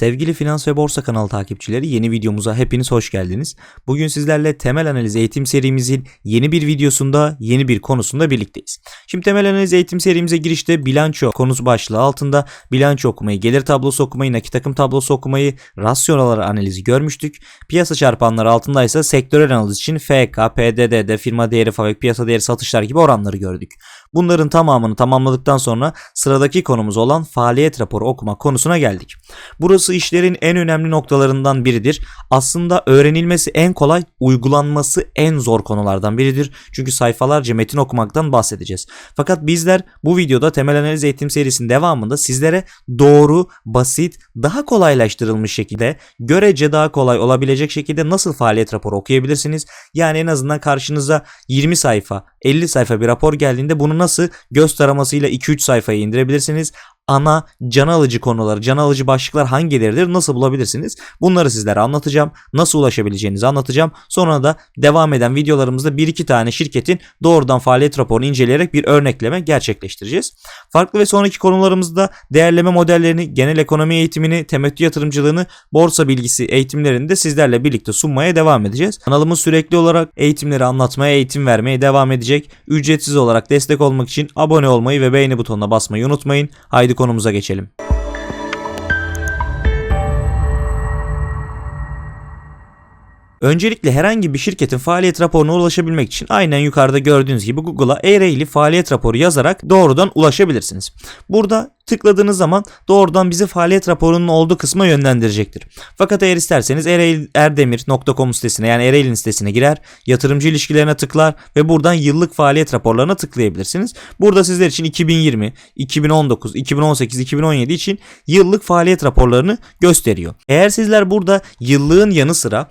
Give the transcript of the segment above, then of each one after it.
Sevgili Finans ve Borsa kanalı takipçileri yeni videomuza hepiniz hoş geldiniz. Bugün sizlerle temel analiz eğitim serimizin yeni bir videosunda yeni bir konusunda birlikteyiz. Şimdi temel analiz eğitim serimize girişte bilanço konusu başlığı altında bilanço okumayı, gelir tablosu okumayı, nakit akım tablosu okumayı, rasyonalar analizi görmüştük. Piyasa çarpanları altındaysa sektörel analiz için FK, PDD'de firma değeri, fabrik piyasa değeri, satışlar gibi oranları gördük. Bunların tamamını tamamladıktan sonra sıradaki konumuz olan faaliyet raporu okuma konusuna geldik. Burası işlerin en önemli noktalarından biridir. Aslında öğrenilmesi en kolay, uygulanması en zor konulardan biridir. Çünkü sayfalarca metin okumaktan bahsedeceğiz. Fakat bizler bu videoda temel analiz eğitim serisinin devamında sizlere doğru, basit, daha kolaylaştırılmış şekilde, görece daha kolay olabilecek şekilde nasıl faaliyet raporu okuyabilirsiniz? Yani en azından karşınıza 20 sayfa, 50 sayfa bir rapor geldiğinde bunu nasıl göz taramasıyla 2-3 sayfaya indirebilirsiniz? Ana can alıcı konuları, can alıcı başlıklar hangileridir, nasıl bulabilirsiniz? Bunları sizlere anlatacağım. Nasıl ulaşabileceğinizi anlatacağım. Sonra da devam eden videolarımızda bir iki tane şirketin doğrudan faaliyet raporunu inceleyerek bir örnekleme gerçekleştireceğiz. Farklı ve sonraki konularımızda değerleme modellerini, genel ekonomi eğitimini, temettü yatırımcılığını, borsa bilgisi eğitimlerini de sizlerle birlikte sunmaya devam edeceğiz. Kanalımız sürekli olarak eğitimleri anlatmaya, eğitim vermeye devam edecek. Ücretsiz olarak destek olmak için abone olmayı ve beğeni butonuna basmayı unutmayın. Haydi konumuza geçelim. Öncelikle herhangi bir şirketin faaliyet raporuna ulaşabilmek için aynen yukarıda gördüğünüz gibi Google'a Ereğli faaliyet raporu yazarak doğrudan ulaşabilirsiniz. Burada tıkladığınız zaman doğrudan bizi faaliyet raporunun olduğu kısma yönlendirecektir. Fakat eğer isterseniz ereğildemir.com sitesine yani Ereğli'nin sitesine girer, yatırımcı ilişkilerine tıklar ve buradan yıllık faaliyet raporlarına tıklayabilirsiniz. Burada sizler için 2020, 2019, 2018, 2017 için yıllık faaliyet raporlarını gösteriyor. Eğer sizler burada yıllığın yanı sıra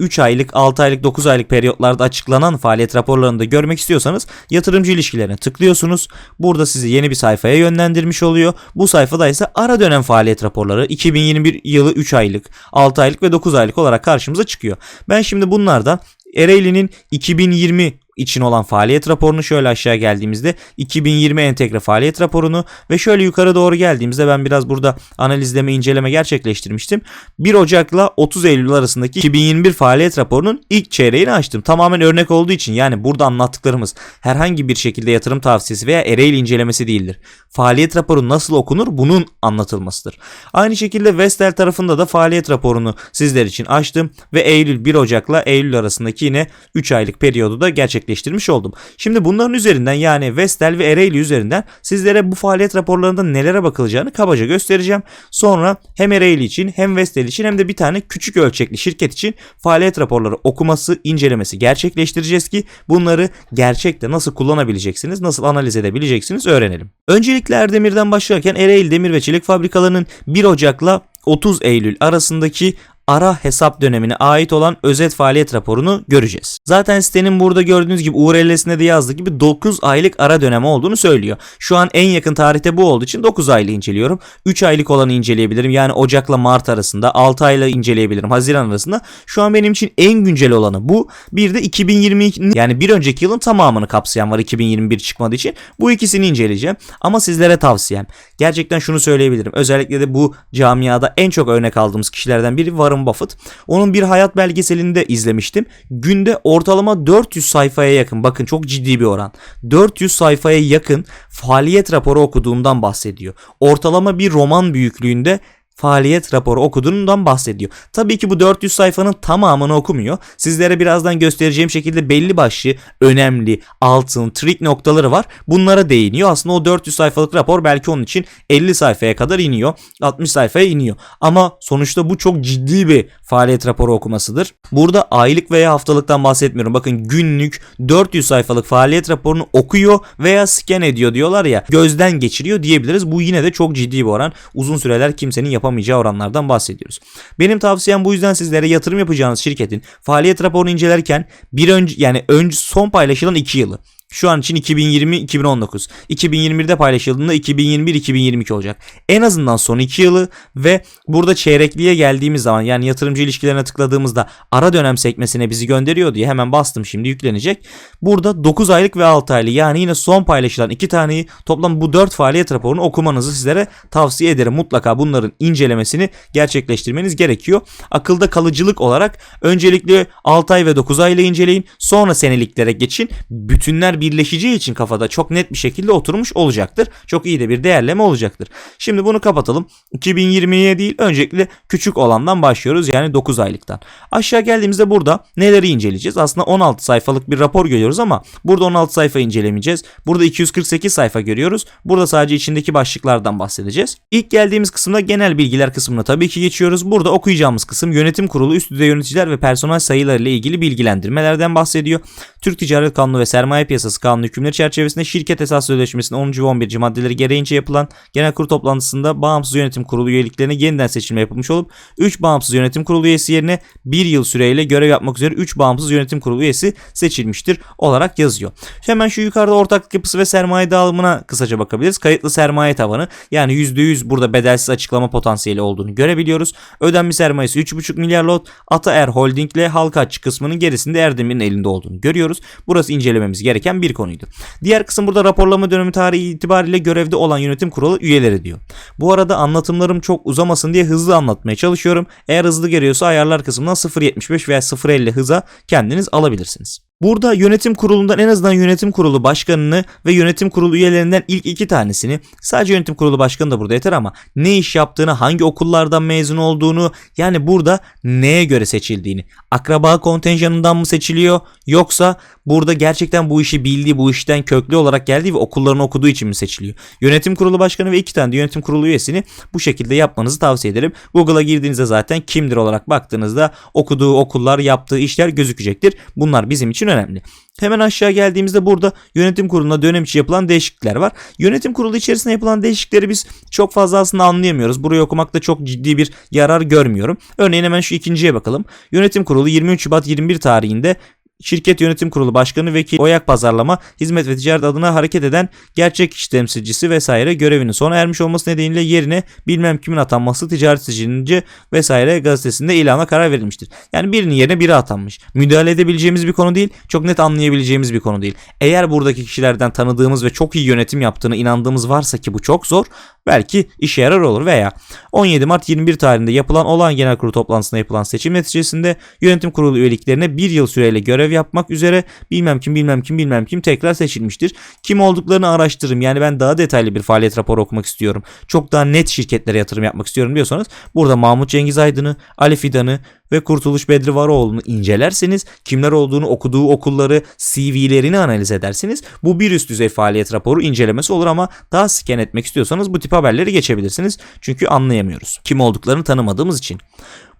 3 aylık, 6 aylık, 9 aylık periyotlarda açıklanan faaliyet raporlarını da görmek istiyorsanız yatırımcı ilişkilerine tıklıyorsunuz. Burada sizi yeni bir sayfaya yönlendirmiş oluyor. Bu sayfada ise ara dönem faaliyet raporları 2021 yılı 3 aylık, 6 aylık ve 9 aylık olarak karşımıza çıkıyor. Ben şimdi bunlardan Ereğli'nin 2020 için olan faaliyet raporunu şöyle aşağı geldiğimizde 2020 entegre faaliyet raporunu ve şöyle yukarı doğru geldiğimizde ben biraz burada analizleme inceleme gerçekleştirmiştim. 1 Ocak'la 30 Eylül arasındaki 2021 faaliyet raporunun ilk çeyreğini açtım. Tamamen örnek olduğu için yani burada anlattıklarımız herhangi bir şekilde yatırım tavsiyesi veya Ereğli incelemesi değildir. Faaliyet raporu nasıl okunur bunun anlatılmasıdır. Aynı şekilde Vestel tarafında da faaliyet raporunu sizler için açtım ve Eylül 1 Ocak'la Eylül arasındaki yine 3 aylık periyodu da gerçekleştirdim gerçekleştirmiş oldum. Şimdi bunların üzerinden yani Vestel ve Ereğli üzerinden sizlere bu faaliyet raporlarında nelere bakılacağını kabaca göstereceğim. Sonra hem Ereğli için hem Vestel için hem de bir tane küçük ölçekli şirket için faaliyet raporları okuması, incelemesi gerçekleştireceğiz ki bunları gerçekte nasıl kullanabileceksiniz, nasıl analiz edebileceksiniz öğrenelim. Öncelikle Erdemir'den başlarken Ereğli Demir ve Çelik Fabrikalarının 1 Ocak'la 30 Eylül arasındaki ara hesap dönemine ait olan özet faaliyet raporunu göreceğiz. Zaten sitenin burada gördüğünüz gibi URL'sinde de yazdığı gibi 9 aylık ara dönemi olduğunu söylüyor. Şu an en yakın tarihte bu olduğu için 9 aylığı inceliyorum. 3 aylık olanı inceleyebilirim. Yani Ocak'la Mart arasında 6 ayla inceleyebilirim. Haziran arasında. Şu an benim için en güncel olanı bu. Bir de 2022 yani bir önceki yılın tamamını kapsayan var 2021 çıkmadığı için. Bu ikisini inceleyeceğim. Ama sizlere tavsiyem. Gerçekten şunu söyleyebilirim. Özellikle de bu camiada en çok örnek aldığımız kişilerden biri Warren Warren Buffett. Onun bir hayat belgeselinde izlemiştim. Günde ortalama 400 sayfaya yakın bakın çok ciddi bir oran. 400 sayfaya yakın faaliyet raporu okuduğundan bahsediyor. Ortalama bir roman büyüklüğünde faaliyet raporu okuduğundan bahsediyor. Tabii ki bu 400 sayfanın tamamını okumuyor. Sizlere birazdan göstereceğim şekilde belli başlı önemli altın, trik noktaları var. Bunlara değiniyor. Aslında o 400 sayfalık rapor belki onun için 50 sayfaya kadar iniyor. 60 sayfaya iniyor. Ama sonuçta bu çok ciddi bir faaliyet raporu okumasıdır. Burada aylık veya haftalıktan bahsetmiyorum. Bakın günlük 400 sayfalık faaliyet raporunu okuyor veya scan ediyor diyorlar ya. Gözden geçiriyor diyebiliriz. Bu yine de çok ciddi bir oran. Uzun süreler kimsenin yapamayacağı yapamayacağı oranlardan bahsediyoruz. Benim tavsiyem bu yüzden sizlere yatırım yapacağınız şirketin faaliyet raporunu incelerken bir önce yani önce son paylaşılan 2 yılı Şu an için 2020-2019. 2021'de paylaşıldığında 2021-2022 olacak. En azından son 2 yılı ve burada çeyrekliğe geldiğimiz zaman yani yatırımcı ilişkilerine tıkladığımızda ara dönem sekmesine bizi gönderiyor diye hemen bastım şimdi yüklenecek. Burada 9 aylık ve 6 aylık yani yine son paylaşılan iki taneyi toplam bu 4 faaliyet raporunu okumanızı sizlere tavsiye ederim. Mutlaka bunların incelemesini gerçekleştirmeniz gerekiyor. Akılda kalıcılık olarak öncelikle 6 ay ve 9 ayla inceleyin. Sonra seneliklere geçin. Bütünler birleşeceği için kafada çok net bir şekilde oturmuş olacaktır. Çok iyi de bir değerleme olacaktır. Şimdi bunu kapatalım. 2020'ye değil öncelikle küçük olandan başlıyoruz yani 9 aylıktan. Aşağı geldiğimizde burada neleri inceleyeceğiz? Aslında 16 sayfalık bir rapor görüyoruz ama burada 16 sayfa incelemeyeceğiz. Burada 248 sayfa görüyoruz. Burada sadece içindeki başlıklardan bahsedeceğiz. İlk geldiğimiz kısımda genel bilgiler kısmına tabii ki geçiyoruz. Burada okuyacağımız kısım yönetim kurulu, üst düzey yöneticiler ve personel sayıları ile ilgili bilgilendirmelerden bahsediyor. Türk Ticaret Kanunu ve Sermaye Piyasası Kanunu hükümleri çerçevesinde şirket esas sözleşmesinin 10. ve 11. maddeleri gereğince yapılan genel kurul toplantısında bağımsız yönetim kurulu üyeliklerine yeniden seçilme yapılmış olup 3 bağımsız yönetim kurulu üyesi yerine 1 yıl süreyle görev yapmak üzere 3 bağımsız yönetim kurulu üyesi seçilmiştir olarak yazıyor. Hemen şu yukarıda ortaklık yapısı ve sermaye dağılımına kısaca bakabiliriz. Kayıtlı sermaye tavanı yani %100 burada bedelsiz açıklama potansiyeli olduğunu görebiliyoruz. Ödenmiş sermayesi 3,5 milyar lot. Ataer Holding ile halka açık kısmının gerisinde Erdemir'in elinde olduğunu görüyoruz. Burası incelememiz gereken bir konuydu. Diğer kısım burada raporlama dönemi tarihi itibariyle görevde olan yönetim kurulu üyeleri diyor. Bu arada anlatımlarım çok uzamasın diye hızlı anlatmaya çalışıyorum. Eğer hızlı geliyorsa ayarlar kısmından 0.75 veya 0.50 hıza kendiniz alabilirsiniz. Burada yönetim kurulundan en azından yönetim kurulu başkanını ve yönetim kurulu üyelerinden ilk iki tanesini sadece yönetim kurulu başkanı da burada yeter ama ne iş yaptığını, hangi okullardan mezun olduğunu yani burada neye göre seçildiğini, akraba kontenjanından mı seçiliyor yoksa burada gerçekten bu işi bildiği, bu işten köklü olarak geldiği ve okullarını okuduğu için mi seçiliyor? Yönetim kurulu başkanı ve iki tane de yönetim kurulu üyesini bu şekilde yapmanızı tavsiye ederim. Google'a girdiğinizde zaten kimdir olarak baktığınızda okuduğu okullar, yaptığı işler gözükecektir. Bunlar bizim için önemli. Hemen aşağı geldiğimizde burada yönetim kuruluna dönem içi yapılan değişiklikler var. Yönetim kurulu içerisinde yapılan değişiklikleri biz çok fazla aslında anlayamıyoruz. Burayı okumakta çok ciddi bir yarar görmüyorum. Örneğin hemen şu ikinciye bakalım. Yönetim kurulu 23 Şubat 21 tarihinde Şirket Yönetim Kurulu Başkanı Vekil Oyak Pazarlama Hizmet ve Ticaret adına hareket eden gerçek iş temsilcisi vesaire görevinin sona ermiş olması nedeniyle yerine bilmem kimin atanması ticaret sicilince vesaire gazetesinde ilana karar verilmiştir. Yani birinin yerine biri atanmış. Müdahale edebileceğimiz bir konu değil. Çok net anlayabileceğimiz bir konu değil. Eğer buradaki kişilerden tanıdığımız ve çok iyi yönetim yaptığını inandığımız varsa ki bu çok zor belki işe yarar olur veya 17 Mart 21 tarihinde yapılan olan genel kurulu toplantısında yapılan seçim neticesinde yönetim kurulu üyeliklerine bir yıl süreyle görev yapmak üzere bilmem kim bilmem kim bilmem kim tekrar seçilmiştir. Kim olduklarını araştırırım yani ben daha detaylı bir faaliyet raporu okumak istiyorum. Çok daha net şirketlere yatırım yapmak istiyorum diyorsanız burada Mahmut Cengiz Aydın'ı, Ali Fidan'ı ve Kurtuluş Bedri Varoğlu'nu incelerseniz kimler olduğunu okuduğu okulları CV'lerini analiz edersiniz. Bu bir üst düzey faaliyet raporu incelemesi olur ama daha scan etmek istiyorsanız bu tip haberleri geçebilirsiniz. Çünkü anlayamıyoruz. Kim olduklarını tanımadığımız için.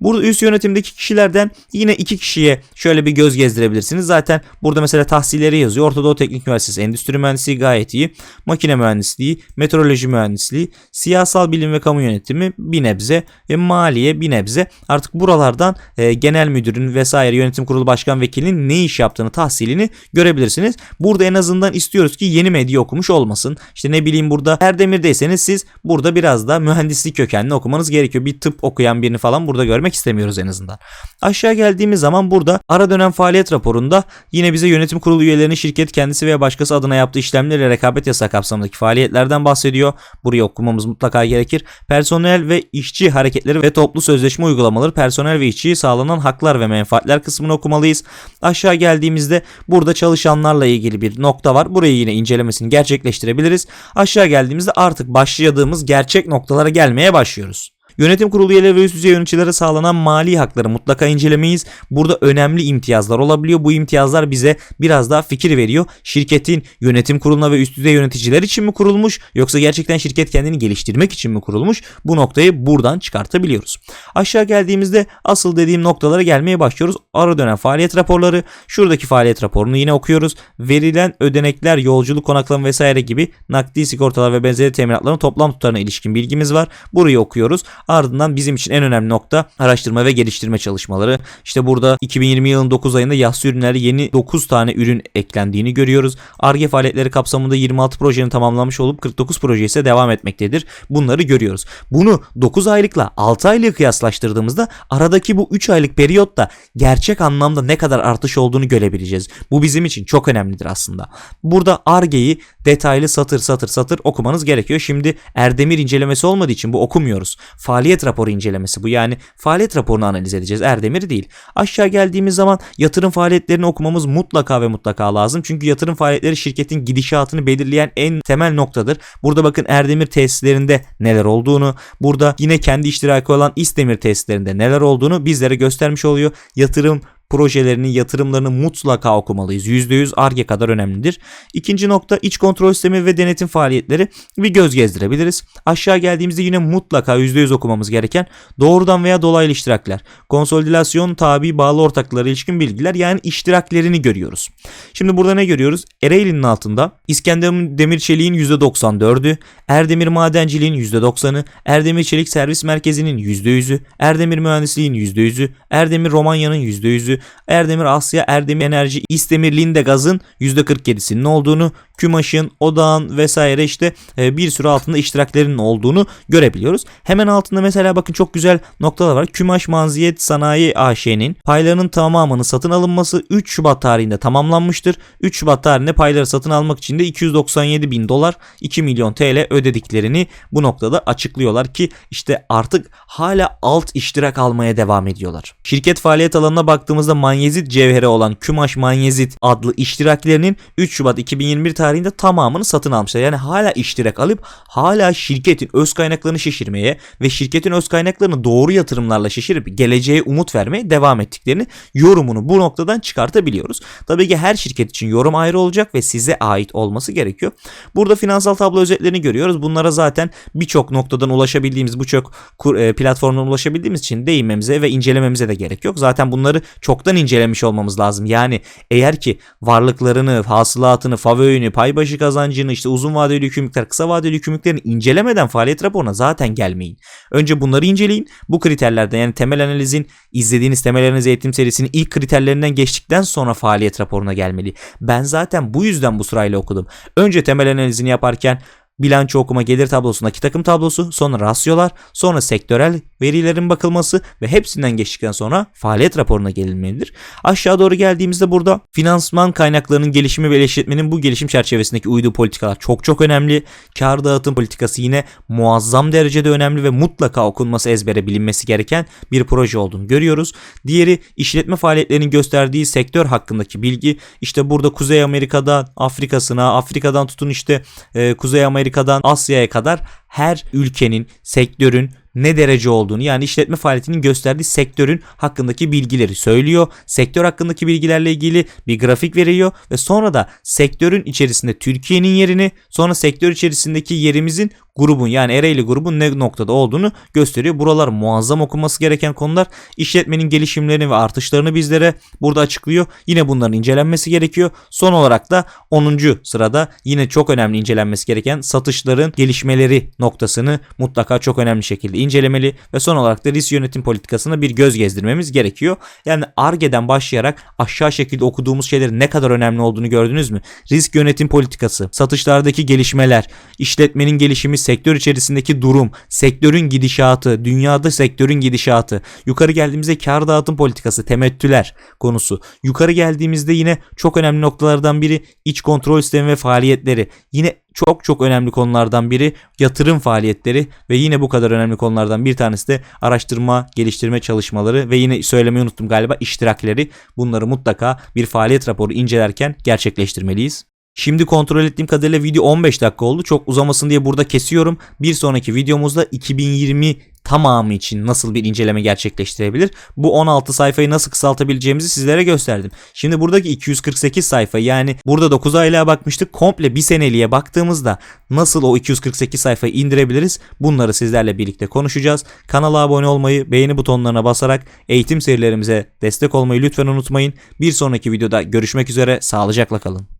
Burada üst yönetimdeki kişilerden yine iki kişiye şöyle bir göz gezdirebilirsiniz. Zaten burada mesela tahsilleri yazıyor. Orta Doğu Teknik Üniversitesi Endüstri Mühendisliği gayet iyi. Makine Mühendisliği, Meteoroloji Mühendisliği, Siyasal Bilim ve Kamu Yönetimi bir nebze ve Maliye bir nebze. Artık buralardan e, genel müdürün vesaire yönetim kurulu başkan vekilinin ne iş yaptığını tahsilini görebilirsiniz. Burada en azından istiyoruz ki yeni medya okumuş olmasın. İşte ne bileyim burada Erdemir'deyseniz siz burada biraz da mühendislik kökenli okumanız gerekiyor. Bir tıp okuyan birini falan burada görmek istemiyoruz en azından. Aşağı geldiğimiz zaman burada ara dönem faaliyet raporunda yine bize yönetim kurulu üyelerinin şirket kendisi veya başkası adına yaptığı işlemlerle rekabet yasağı kapsamındaki faaliyetlerden bahsediyor. Burayı okumamız mutlaka gerekir. Personel ve işçi hareketleri ve toplu sözleşme uygulamaları personel ve işçiyi sağlanan haklar ve menfaatler kısmını okumalıyız. Aşağı geldiğimizde burada çalışanlarla ilgili bir nokta var. Burayı yine incelemesini gerçekleştirebiliriz. Aşağı geldiğimizde artık başladığımız gerçek noktalara gelmeye başlıyoruz. Yönetim kurulu üyeleri ve üst düzey yöneticilere sağlanan mali hakları mutlaka incelemeyiz. Burada önemli imtiyazlar olabiliyor. Bu imtiyazlar bize biraz daha fikir veriyor. Şirketin yönetim kuruluna ve üst düzey yöneticiler için mi kurulmuş yoksa gerçekten şirket kendini geliştirmek için mi kurulmuş? Bu noktayı buradan çıkartabiliyoruz. Aşağı geldiğimizde asıl dediğim noktalara gelmeye başlıyoruz. Ara dönem faaliyet raporları. Şuradaki faaliyet raporunu yine okuyoruz. Verilen ödenekler, yolculuk, konaklama vesaire gibi nakdi sigortalar ve benzeri teminatların toplam tutarına ilişkin bilgimiz var. Burayı okuyoruz. Ardından bizim için en önemli nokta araştırma ve geliştirme çalışmaları. İşte burada 2020 yılının 9 ayında yassı ürünlere yeni 9 tane ürün eklendiğini görüyoruz. ARGE faaliyetleri kapsamında 26 projenin tamamlanmış olup 49 proje ise devam etmektedir. Bunları görüyoruz. Bunu 9 aylıkla 6 aylığı kıyaslaştırdığımızda aradaki bu 3 aylık periyotta gerçek anlamda ne kadar artış olduğunu görebileceğiz. Bu bizim için çok önemlidir aslında. Burada ARGE'yi detaylı satır satır satır okumanız gerekiyor. Şimdi Erdemir incelemesi olmadığı için bu okumuyoruz. Faaliyet raporu incelemesi bu. Yani faaliyet raporunu analiz edeceğiz. Erdemir değil. Aşağı geldiğimiz zaman yatırım faaliyetlerini okumamız mutlaka ve mutlaka lazım. Çünkü yatırım faaliyetleri şirketin gidişatını belirleyen en temel noktadır. Burada bakın Erdemir tesislerinde neler olduğunu, burada yine kendi iştiraki olan İsdemir tesislerinde neler olduğunu bizlere göstermiş oluyor. Yatırım projelerini, yatırımlarını mutlaka okumalıyız. %100 ARGE kadar önemlidir. İkinci nokta iç kontrol sistemi ve denetim faaliyetleri bir göz gezdirebiliriz. Aşağı geldiğimizde yine mutlaka %100 okumamız gereken doğrudan veya dolaylı iştirakler, konsolidasyon tabi bağlı ortaklara ilişkin bilgiler yani iştiraklerini görüyoruz. Şimdi burada ne görüyoruz? Ereğli'nin altında İskender Demir Çelik'in %94'ü, Erdemir Madenciliğin %90'ı, Erdemir Çelik Servis Merkezi'nin %100'ü, Erdemir Mühendisliğin %100'ü, Erdemir Romanya'nın %100'ü, Erdemir Asya, Erdemir Enerji, İstemir Linde Gaz'ın %47'sinin olduğunu, Kümaş'ın, Odağ'ın vesaire işte e, bir sürü altında iştiraklerinin olduğunu görebiliyoruz. Hemen altında mesela bakın çok güzel noktalar var. Kümaş Manziyet Sanayi AŞ'nin paylarının tamamını satın alınması 3 Şubat tarihinde tamamlanmıştır. 3 Şubat tarihinde payları satın almak için de 297 bin dolar 2 milyon TL ödediklerini bu noktada açıklıyorlar ki işte artık hala alt iştirak almaya devam ediyorlar. Şirket faaliyet alanına baktığımızda manyezit cevheri olan Kümaş Manyezit adlı iştiraklerinin 3 Şubat 2021 tarihinde tamamını satın almışlar. Yani hala iştirak alıp hala şirketin öz kaynaklarını şişirmeye ve şirketin öz kaynaklarını doğru yatırımlarla şişirip geleceğe umut vermeye devam ettiklerini yorumunu bu noktadan çıkartabiliyoruz. Tabii ki her şirket için yorum ayrı olacak ve size ait olması gerekiyor. Burada finansal tablo özetlerini görüyoruz. Bunlara zaten birçok noktadan ulaşabildiğimiz, birçok e, platformdan ulaşabildiğimiz için değinmemize ve incelememize de gerek yok. Zaten bunları çoktan incelemiş olmamız lazım. Yani eğer ki varlıklarını, hasılatını, favöğünü, pay başı kazancını, işte uzun vadeli yükümlülükler, kısa vadeli yükümlülüklerini incelemeden faaliyet raporuna zaten gelmeyin. Önce bunları inceleyin. Bu kriterlerden yani temel analizin izlediğiniz temel analiz eğitim serisinin ilk kriterlerinden geçtikten sonra faaliyet raporuna gelmeli. Ben zaten bu yüzden bu sırayla okudum. Önce temel analizini yaparken bilanço okuma gelir tablosundaki takım tablosu, sonra rasyolar, sonra sektörel verilerin bakılması ve hepsinden geçtikten sonra faaliyet raporuna gelinmelidir. Aşağı doğru geldiğimizde burada finansman kaynaklarının gelişimi ve işletmenin bu gelişim çerçevesindeki uyduğu politikalar çok çok önemli. Kar dağıtım politikası yine muazzam derecede önemli ve mutlaka okunması ezbere bilinmesi gereken bir proje olduğunu görüyoruz. Diğeri işletme faaliyetlerinin gösterdiği sektör hakkındaki bilgi. İşte burada Kuzey Amerika'da Afrika'sına, Afrika'dan tutun işte e, Kuzey Amerika'dan Asya'ya kadar her ülkenin, sektörün ne derece olduğunu yani işletme faaliyetinin gösterdiği sektörün hakkındaki bilgileri söylüyor. Sektör hakkındaki bilgilerle ilgili bir grafik veriyor ve sonra da sektörün içerisinde Türkiye'nin yerini sonra sektör içerisindeki yerimizin grubun yani Ereğli grubun ne noktada olduğunu gösteriyor. Buralar muazzam okunması gereken konular. İşletmenin gelişimlerini ve artışlarını bizlere burada açıklıyor. Yine bunların incelenmesi gerekiyor. Son olarak da 10. sırada yine çok önemli incelenmesi gereken satışların gelişmeleri noktasını mutlaka çok önemli şekilde incelemeli ve son olarak da risk yönetim politikasına bir göz gezdirmemiz gerekiyor. Yani ARGE'den başlayarak aşağı şekilde okuduğumuz şeylerin ne kadar önemli olduğunu gördünüz mü? Risk yönetim politikası, satışlardaki gelişmeler, işletmenin gelişimi, sektör içerisindeki durum, sektörün gidişatı, dünyada sektörün gidişatı, yukarı geldiğimizde kar dağıtım politikası, temettüler konusu. Yukarı geldiğimizde yine çok önemli noktalardan biri iç kontrol sistemi ve faaliyetleri. Yine çok çok önemli konulardan biri yatırım faaliyetleri ve yine bu kadar önemli konulardan bir tanesi de araştırma, geliştirme çalışmaları ve yine söylemeyi unuttum galiba iştirakleri. Bunları mutlaka bir faaliyet raporu incelerken gerçekleştirmeliyiz. Şimdi kontrol ettiğim kadarıyla video 15 dakika oldu. Çok uzamasın diye burada kesiyorum. Bir sonraki videomuzda 2020 tamamı için nasıl bir inceleme gerçekleştirebilir? Bu 16 sayfayı nasıl kısaltabileceğimizi sizlere gösterdim. Şimdi buradaki 248 sayfa yani burada 9 aylığa bakmıştık. Komple bir seneliğe baktığımızda nasıl o 248 sayfayı indirebiliriz? Bunları sizlerle birlikte konuşacağız. Kanala abone olmayı, beğeni butonlarına basarak eğitim serilerimize destek olmayı lütfen unutmayın. Bir sonraki videoda görüşmek üzere. Sağlıcakla kalın.